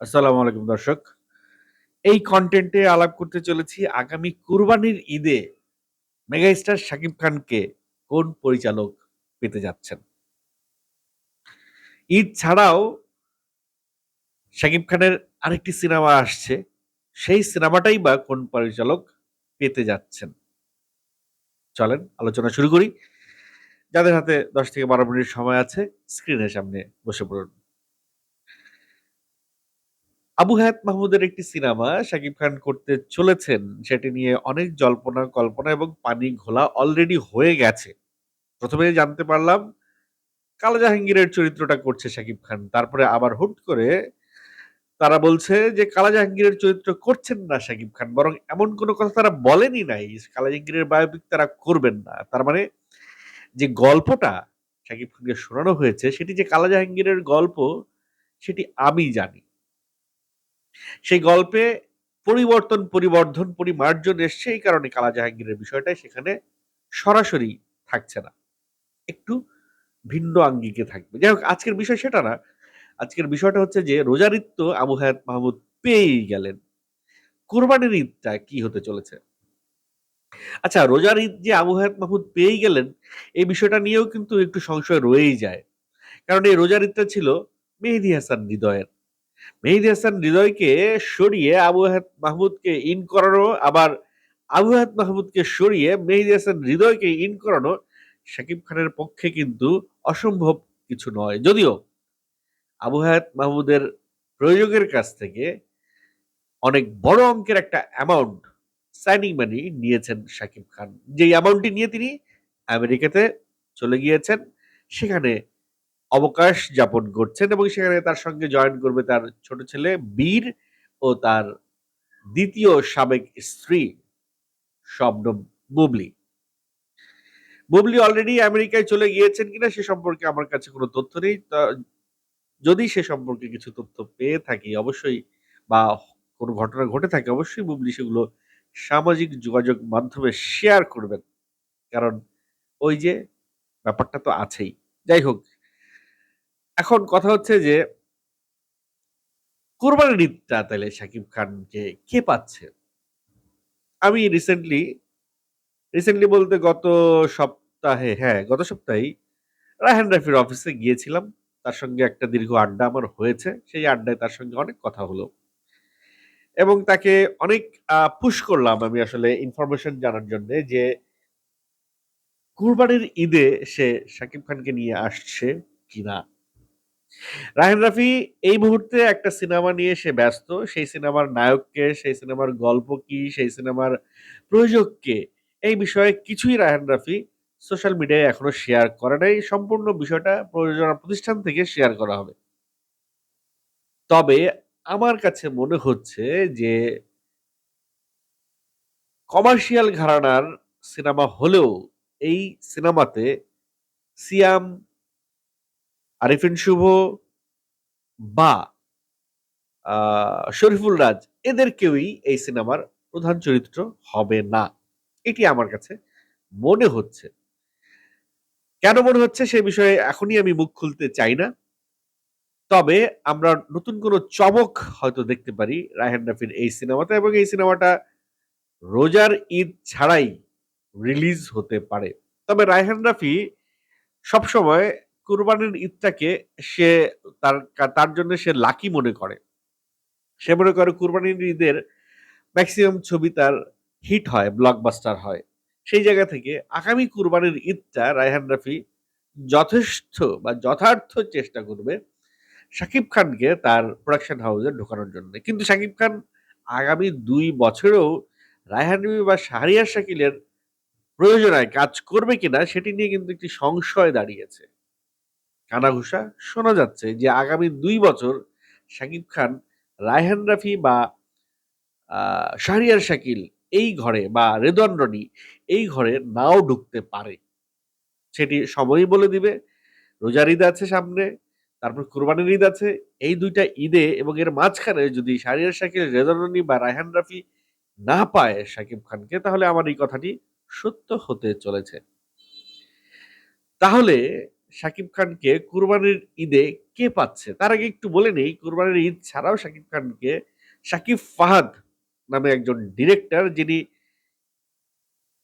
আসসালামু আলাইকুম দর্শক। এই কন্টেন্টে আলাপ করতে চলেছি আগামী কুরবানির ঈদে মেগাস্টার শাকিব খানকে কোন পরিচালক পেতে যাচ্ছেন? ঈদ ছাড়াও শাকিব খানের আরেকটি সিনেমা আসছে। সেই সিনেমাটাই বা কোন পরিচালক পেতে যাচ্ছেন? চলেন, আলোচনা শুরু করি। যাদের হাতে ১০ থেকে ১২ মিনিট সময় আছে স্ক্রিনের সামনে বসে পড়ুন। আবু হায়াত মাহমুদের একটি সিনেমা শাকিব খান করতে চলেছেন। সেটি নিয়ে অনেক জল্পনা, কল্পনা এবং পানি ঘোলা অলরেডি হয়ে গেছে। ১ম এই জানতে পারলাম, কালো জাহাঙ্গীরের চরিত্রটা করছে শাকিব খান। তারপরে আবার হুট করে তারা বলছে যে, কালা জাহাঙ্গীরের চরিত্র করছেন না শাকিব খান। বরং এমন কোনো কথা তারা বলেনই নাই। কালা জাহাঙ্গীরের বায়োপিক তারা করবেন না। তার মানে যে গল্পটা শাকিব খানকে শোনানো হয়েছে, সেটি যে কালা জাহাঙ্গীরের গল্প, সেটি আমি জানি। সেই গল্পে পরিবর্তন, পরিবর্ধন, পরিমার্জন এসছে এই কারণে কালা জাহাঙ্গীরের বিষয়টা সেখানে সরাসরি থাকছে না। একটু ভিন্ন আঙ্গিকে থাকবে। যাই হোক আজকের বিষয় সেটা না। আজকের বিষয়টা হচ্ছে যে রোজার ঈদ তো আবু হায়াত মাহমুদ পেয়েই গেলেন। কোরবানির ঈদটা কি হতে চলেছে? আচ্ছা রোজার ঈদ যে আবু হায়াত মাহমুদ পেয়েই গেলেন এই বিষয়টা নিয়েও কিন্তু একটু সংশয় রয়েই যায়। কারণ এই রোজার ঈদটা ছিল মেহেদী হাসান হৃদয়ের। মেহেদী হাসান হৃদয়কে সরিয়ে আবু হায়াত মাহমুদকে ইন করানো, আবার আবু হায়াত মাহমুদকে সরিয়ে মেহেদী হাসান হৃদয়কে ইন করানো, শাকিব খানের পক্ষে কিন্তু অসম্ভব কিছু নয়। যদিও আবু হায়াত মাহমুদের প্রযোজকের কাছ থেকে অনেক বড় অঙ্কের একটা অ্যামাউন্ট সাইনিং মানি নিয়েছেন শাকিব খান। যেই অ্যামাউন্টটি নিয়ে তিনি আমেরিকাতে চলে গিয়েছেন। সেখানে অবকাশ যাপন করছেন এবং সেখানে তার সঙ্গে জয়েন করবে তার ছোট ছেলে বীর ও তার দ্বিতীয় সাবেক স্ত্রী শবনম বুবলি। বুবলি অলরেডি আমেরিকায় চলে গিয়েছেন কিনা সে সম্পর্কে আমার কাছে কোনো তথ্য নেই। যদি সে সম্পর্কে কিছু তথ্য পেয়ে থাকি অবশ্যই বা কোনো ঘটনা ঘটে থাকে অবশ্যই বুবলি সেগুলো সামাজিক যোগাযোগ মাধ্যমে শেয়ার করবেন। কারণ ওই যে ব্যাপারটা তো আছেই। যাই হোক এখন কথা হচ্ছে যে কোরবানির ঈদটা তাইলে শাকিব খানকে কে পাচ্ছে? আমি রিসেন্টলি, রিসেন্টলি বলতে গত সপ্তাহে হ্যাঁ, গত সপ্তাহেই রায়হান রাফির অফিসে গিয়েছিলাম। তার সঙ্গে একটা দীর্ঘ আড্ডা আমার হয়েছে। সেই আড্ডায় তার সঙ্গে অনেক কথা হলো। এবং তাকে অনেক পুশ করলাম আমি আসলে ইনফরমেশন জানার জন্যে যে কুরবানির ঈদে সে শাকিব খানকে নিয়ে আসছে কিনা? রায়হান রাফি এই মুহূর্তে একটা সিনেমা নিয়ে সে ব্যস্ত। সেই সিনেমার নায়ককে, সেই সিনেমার গল্প কি, সেই সিনেমার প্রযোজক কে, এই বিষয়ে কিছুই রায়হান রাফি সোশ্যাল মিডিয়ায় এখনও শেয়ার করে নাই। সম্পূর্ণ বিষয়টা প্রযোজনা প্রতিষ্ঠান থেকে শেয়ার করা হবে। তবে আমার কাছে মনে হচ্ছে যে কমার্শিয়াল ঘরানার সিনেমা হলেও এই সিনেমাতে সিয়াম, আরিফিন শুভ বা শরীফুল রাজ, এদের কেউই এই সিনেমার প্রধান চরিত্র হবে না। এটি আমার কাছে মনে হচ্ছে। কেন মনে হচ্ছে সে বিষয়ে এখনই আমি মুখ খুলতে চাই না। তবে আমরা নতুন কোনো চমক হয়তো দেখতে পারি রায়হান রাফির এই সিনেমাতে এবং এই সিনেমাটা রোজার ঈদ ছাড়াই রিলিজ হতে পারে। তবে রায়হান রাফি সবসময় কুরবানির ঈদটাকে সে তার তার জন্য সে লাকি মনে করে। সে মনে করে কুরবানির ঈদের ম্যাক্সিমাম ছবি তার হিট হয়, ব্লকবাস্টার হয়। সেই জায়গা থেকে আগামী কুরবানির ঈদটা রায়হান রাফি যথেষ্ট বা যথার্থ চেষ্টা করবে শাকিব খানকে তার প্রোডাকশন হাউসে ঢোকানোর জন্য। কিন্তু শাকিব খান আগামী দুই বছরেও রায়হান রাফি বা শাহরিয়ার শাকিলের প্রযোজনায় কাজ করবে কিনা সেটি নিয়ে কিন্তু একটি সংশয় দাঁড়িয়েছে। কানাঘুষা শোনা যাচ্ছে যে আগামী দুই বছর শাকিব খান, রায়হান রাফি বা শাহরিয়ার শাকিল এই ঘরে বা রেদওয়ান রনি এই ঘরে নাও ঢুকতে পারে। সেটি সময়ই বলে দিবে। রোজার ঈদ আছে সামনে, তারপর কুরবানির ঈদ আছে। এই দুইটা ঈদে এবং এর মাঝখানে যদি শাহরিয়ার শাকিল, রেদওয়ান রনি বা রায়হান রাফি না পায় শাকিব খানকে তাহলে আমার এই কথাটি সত্য হতে চলেছে। তাহলে শাকিব খানকে কুরবানির ঈদে কে পাচ্ছে? তার আগে একটু বলে নেই কুরবানির ঈদ ছাড়াও শাকিব খানকে শাকিব ফাহাদ নামে একজন ডিরেক্টর যিনি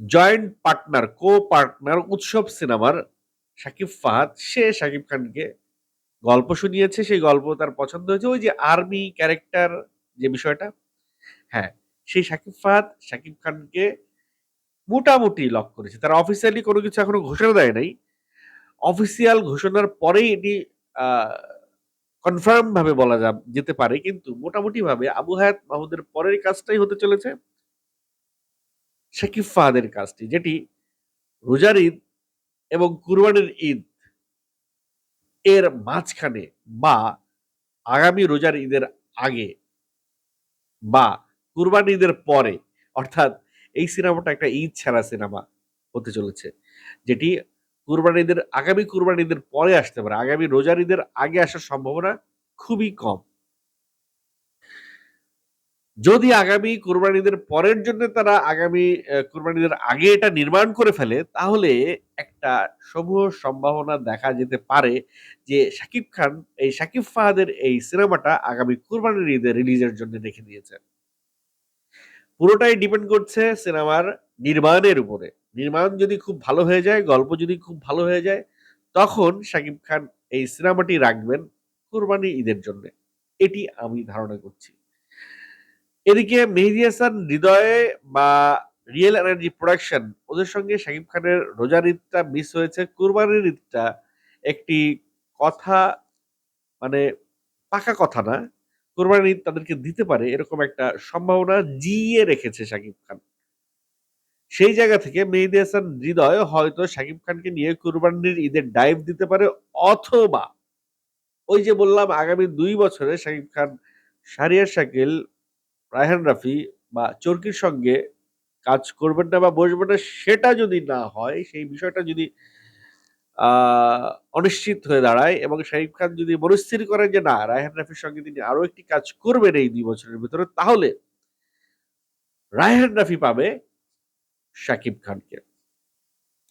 জয়েন্ট পার্টনার, কো-পার্টনার উৎসব সিনেমার শাকিব ফাহাদ সে শাকিব খানকে গল্প শুনিয়েছে। সেই গল্প তার পছন্দ হয়েছে। ওই যে আর্মি ক্যারেক্টার যে বিষয়টা হ্যাঁ, সেই শাকিব ফাহাদ শাকিব খানকে মোটামুটি লক করেছে। তারা অফিসিয়ালি কোনো কিছু এখনও ঘোষণা দেয় নাই। অফিসিয়াল ঘোষণার পরেই এটি কনফার্ম ভাবে বলা যা, যেতে পারে। কিন্তু মোটামুটিভাবে আবু হায়াত মাহমুদের পরের কাজটাই হতে চলেছে শাকিব ফাহাদের কাজটি। যেটি রোজার ঈদ এবং কুরবানির ঈদ এর মাঝখানে বা আগামী রোজার ঈদের আগে বা কুরবানি ঈদের পরে, অর্থাৎ এই সিনেমাটা একটা ঈদ ছাড়া সিনেমা হতে চলেছে। যেটি কুরবানি ঈদের আগামী কুরবানি ঈদের পরে আসতে পারে। আগামী রোজার ঈদের আগে আসার সম্ভাবনা খুবই কম। যদি আগামী কুরবানি ঈদের পরের জন্য তারা আগামী অ্যা ঈদের আগে এটা নির্মাণ করে ফেলে, তাহলে একটা সমূহ সম্ভাবনা দেখা যেতে পারে যে শাকিব খান এই শাকিব ফাহাদের এই সিনেমাটা আগামী কুরবানির ঈদে রিলিজের জন্য রেখে দিয়েছে। পুরোটাই ডিপেন্ড করছে সিনেমার নির্মাণের উপরে। নির্মাণ যদি খুব ভালো হয়ে যায়, গল্প যদি খুব ভালো হয়ে যায়, তখন শাকিব খান এই সিনেমাটি রাখবেন কুরবানি ঈদের জন্যে। এটি আমি ধারণা করছি। এদিকে মেহেদী হাসান হৃদয়ে বা রিয়েল এনার্জি প্রোডাকশন ওদের সঙ্গে শাকিব খানের রোজার ঈদটা মিস হয়েছে। কুরবানির ঈদটা একটি কথা মানে পাকা কথা না। কুরবানির ঈদ তাদেরকে দিতে পারে এরকম একটা সম্ভাবনা জিইয়ে রেখেছে শাকিব খান। সেই জায়গা থেকে মেহেদী হাসান হৃদয় হয়তো শাকিব খানকে নিয়ে কুরবানির ঈদের ডাইভ দিতে পারে অথবা ওই যে বললাম আগামী দুই বছরে শাকিব খান, শাহরিয়ার শাকিল, রায়হান রাফি বা চরকির সঙ্গে কাজ করবেন না বা বসবেন না সেটা যদি না হয়, সেই বিষয়টা যদি অনিশ্চিত হয়ে দাঁড়ায় এবং শাকিব খান যদি মনস্থির করেন যে না রায়হান রাফির সঙ্গে তিনি আরও একটি কাজ করবেন এই দুই বছরের ভিতরে তাহলে রায়হান রাফি পাবে শাকিব খানকে।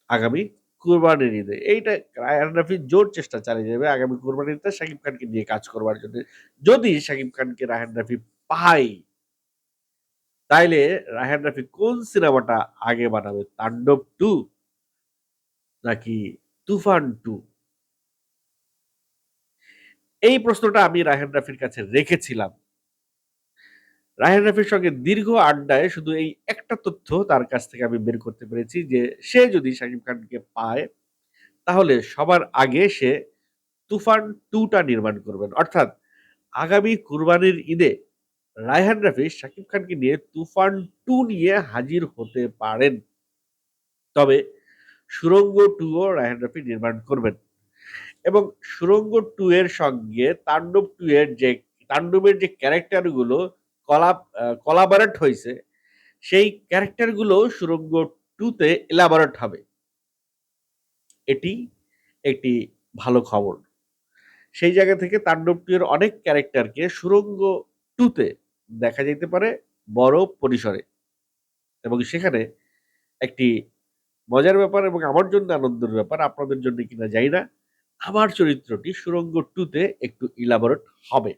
আগামী কুরবানির ঈদে। এইটা রায়হান রাফি জোর চেষ্টা চালিয়ে যাবে আগামী কুরবানির ঈদে শাকিব খানকে নিয়ে কাজ করবার জন্য যদি শাকিব খানকে রায়হান রাফি পায়, তাইলে রায়হান রাফি কোন সিনেমাটা আগে বানাবে? 'তাণ্ডব টু নাকি 'তুফান টু এই প্রশ্নটা আমি রায়হান রাফির কাছে রেখেছিলাম। রায়হান রাফির সঙ্গে দীর্ঘ আড্ডায় শুধু এই একটা তথ্য তার কাছ থেকে আমি বের করতে পেরেছি যে সে যদি শাকিব খানকে পায়, তাহলে সবার আগে সে 'তুফান টুটা নির্মাণ করবেন। অর্থাৎ আগামী কুরবানির ঈদে রায়হান রাফি শাকিব খানকে নিয়ে 'তুফান টু নিয়ে হাজির হতে পারেন। তবে সুরঙ্গ 2' ও রায়হান রাফি নির্মাণ করবেন। এবং সুরঙ্গ 2' এর সঙ্গে 'তাণ্ডব 2' এর যে 'তাণ্ডবের' যে ক্যারেক্টার গুলো কলাপ হয়েছে সেই ক্যারেক্টারগুলো সুরঙ্গ টুতে 2' তে এলাবোরেট হবে। এটি একটি ভালো খবর। সেই জায়গা থেকে 'তাণ্ডব 2' এর অনেক ক্যারেক্টারকে সুরঙ্গ টুতে দেখা যাইতে পারে বড় পরিসরে। এবং সেখানে একটি মজার ব্যাপার এবং আমার জন্য আনন্দের ব্যাপার, আপনাদের জন্য কিনা জানি না। আমার চরিত্রটি সুরঙ্গ টুতে একটু ইলাবোরেট হবে।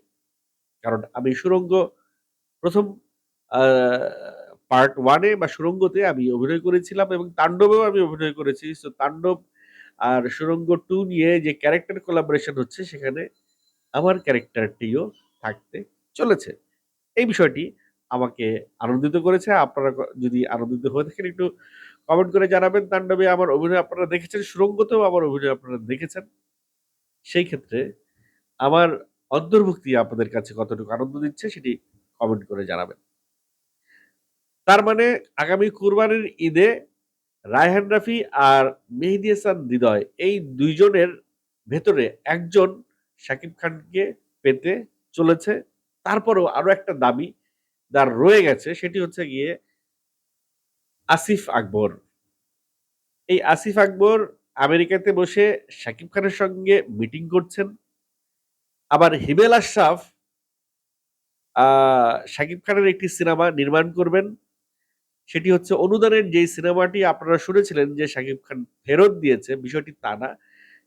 কারণ আমি 'সুড়ঙ্গ' ১ম আ পার্ট 1 এ বা 'সুড়ঙ্গ'তে আমি অভিনয় করেছিলাম এবং 'তাণ্ডবেও' আমি অভিনয় করেছি। সো 'তাণ্ডব' আর 'সুড়ঙ্গ 2' নিয়ে যে ক্যারেক্টার কোলাবোরেশন হচ্ছে সেখানে আমার ক্যারেক্টারটিও থাকতে চলেছে। এই বিষয়টি আমাকে আনন্দিত করেছে। আপনারা যদি আনন্দিত হয়ে থাকেন একটু কমেন্ট করে জানাবেন। 'তাণ্ডবে' আমার অভিনয় আপনারা দেখেছেন, 'সুড়ঙ্গ'তেও আমার অভিনয় আপনারা দেখেছেন। সেই ক্ষেত্রে আমার অন্তর্ভুক্তি আপনাদের কাছে কতটুকু আনন্দ দিচ্ছে সেটি কমেন্ট করে জানাবেন। তার মানে আগামী কুরবানির ঈদে রায়হান রাফি আর মেহেদী হাসান হৃদয় এই দুইজনের ভেতরে একজন শাকিব খানকে পেতে চলেছে। তারপরেও আরও একটা দাবি তার রয়ে গেছে, সেটি হচ্ছে গিয়ে আসিফ আকবর। এই আসিফ আকবর আমেরিকাতে বসে শাকিব খানের সঙ্গে মিটিং করছেন। আবার হিমেল আশরাফ শাকিব খানের একটি সিনেমা নির্মাণ করবেন। সেটি হচ্ছে অনুদানের যেই সিনেমাটি আপনারা শুনেছিলেন যে শাকিব খান ফেরত দিয়েছে, বিষয়টি তা না।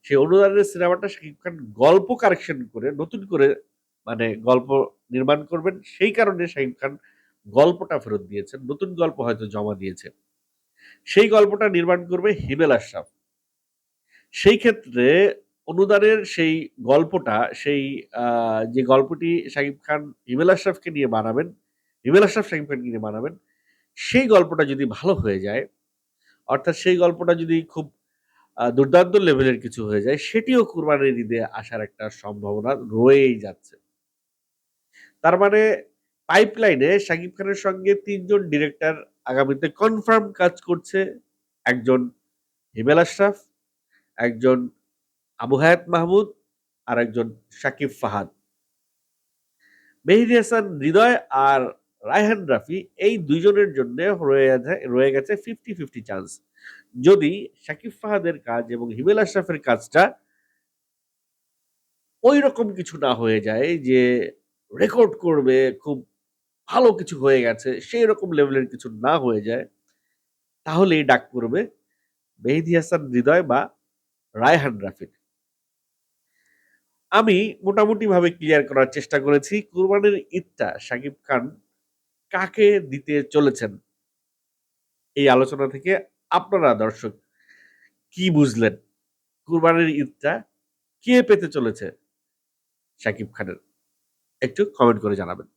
সেই অনুদানের সিনেমাটা শাকিব খান গল্প কারেকশন করে নতুন করে মানে গল্প নির্মাণ করবেন। সেই কারণে শাকিব খান গল্পটা ফেরত দিয়েছেন। নতুন গল্প হয়তো জমা দিয়েছেন। সেই গল্পটা নির্মাণ করবে হিমেল আশরাফ। সেই ক্ষেত্রে অনুদানের সেই গল্পটা সেই যে গল্পটি শাকিব খান হিমেল আশরাফকে নিয়ে বানাবেন, হিমেল আশরাফ শাকিব খানকে নিয়ে বানাবেন, সেই গল্পটা যদি ভালো হয়ে যায়, অর্থাৎ সেই গল্পটা যদি খুব দুর্দান্ত লেভেলের কিছু হয়ে যায়, সেটিও কুরবানির ঈদে আসার একটা সম্ভাবনা রয়েই যাচ্ছে। তার মানে পাইপলাইনে শাকিব খানের সঙ্গে তিনজন ডিরেক্টর আগামীতে কনফার্ম কাজ করছে। একজন হিমেল আশরাফ, একজন আবু হায়াত মাহমুদ, আর একজন শাকিব ফাহাদ। মেহেদী হাসান হৃদয় আর রায়হান রাফি এই ২ জনের জন্যে রয়ে গেছে 50-50 চান্স। যদি শাকিব ফাহাদের কাজ এবং হিমেল আশরাফের কাজটা ওই রকম কিছু না হয়ে যায় যে রেকর্ড করবে, খুব ভালো কিছু হয়ে গেছে, সেইরকম লেভেলের কিছু না হয়ে যায়, তাহলেই ডাক করবে মেহেদী হাসান হৃদয় বা রায়হান রাফির। আমি মোটামুটিভাবে ক্লিয়ার করার চেষ্টা করেছি, কুরবানের ঈদটা শাকিব খান কাকে দিতে চলেছেন? এই আলোচনা থেকে আপনারা দর্শক কি বুঝলেন? কুরবানির ঈদটা কে পেতে চলেছে শাকিব খানের? একটু কমেন্ট করে জানাবেন।